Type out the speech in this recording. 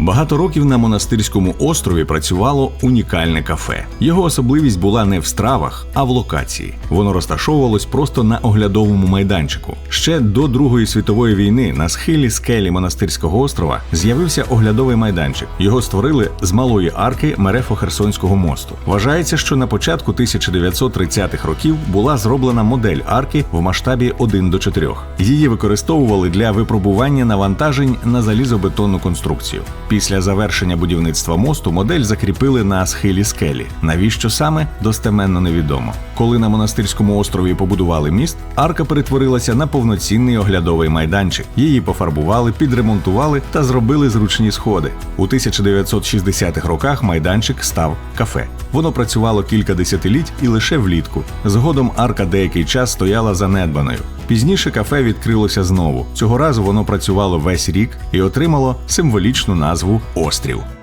Багато років на монастирському острові працювало унікальне кафе. Його особливість була не в стравах, а в локації. Воно розташовувалось просто на оглядовому майданчику. Ще до Другої світової війни на схилі скелі монастирського острова з'явився оглядовий майданчик. Його створили з малої арки Мерефо-Херсонського мосту. Вважається, що на початку 1930-х років була зроблена модель арки в масштабі 1 до 4. Її використовували для випробування навантажень на залізобетонну конструкцію. Після завершення будівництва мосту модель закріпили на схилі скелі. Навіщо саме достеменно невідомо. Коли на монастирському острові побудували міст, арка перетворилася на повноцінний оглядовий майданчик. Її пофарбували, підремонтували та зробили зручні сходи. У 1960-х роках майданчик став кафе. Воно працювало кілька десятиліть і лише влітку. Згодом арка деякий час стояла занедбаною. Пізніше кафе відкрилося знову. Цього разу воно працювало весь рік і отримало символічну назву Острів.